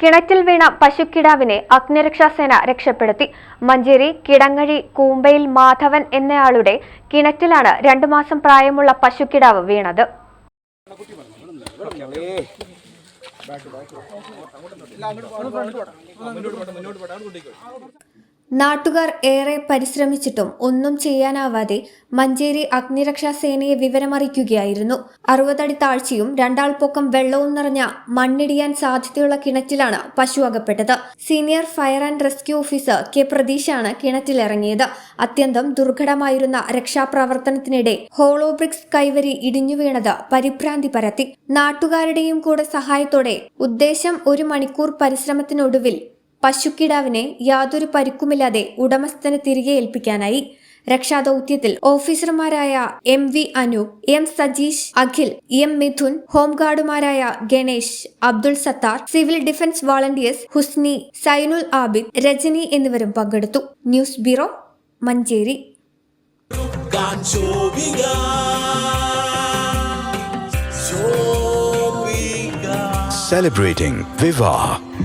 കിണറ്റിൽ വീണ പശുക്കിടാവിനെ അഗ്നിരക്ഷാസേന രക്ഷപ്പെടുത്തി. മഞ്ചേരി കിടങ്ങഴി കൂമ്പയിൽ മാധവൻ എന്നയാളുടെ കിണറ്റിലാണ് രണ്ടു മാസം പ്രായമുള്ള പശുക്കിടാവ് വീണത്. നാട്ടുകാർ ഏറെ പരിശ്രമിച്ചിട്ടും ഒന്നും ചെയ്യാനാവാതെ മഞ്ചേരി അഗ്നിരക്ഷാ സേനയെ വിവരമറിയിക്കുകയായിരുന്നു. അറുപതടി താഴ്ചയും രണ്ടാൾ പൊക്കം വെള്ളവും നിറഞ്ഞ മണ്ണിടിയാൻ സാധ്യതയുള്ള കിണറ്റിലാണ് പശു അകപ്പെട്ടത്. Senior fire and rescue officer K പ്രതീഷാണ് കിണറ്റിലിറങ്ങിയത്. അത്യന്തം ദുർഘടമായിരുന്ന രക്ഷാപ്രവർത്തനത്തിനിടെ ഹോളോബ്രിക്സ് കൈവരി ഇടിഞ്ഞു വീണത് പരിഭ്രാന്തി പരത്തി. നാട്ടുകാരുടെയും കൂടെ സഹായത്തോടെ ഉദ്ദേശം ഒരു മണിക്കൂർ പരിശ്രമത്തിനൊടുവിൽ പശുക്കിടാവിനെ യാതൊരു പരിക്കുമില്ലാതെ ഉടമസ്ഥന് തിരികെ ഏൽപ്പിക്കാനായി രക്ഷാദൌത്യത്തിൽ ഓഫീസർമാരായ M V Anoop M Sajeesh Akhil M Mithun ഹോംഗാർഡുമാരായ Ganesh Abdul Sathar civil defence volunteers Husni Zainul Abid Rajani എന്നിവരും പങ്കെടുത്തു. News bureau Manjeri. Celebrating Viva.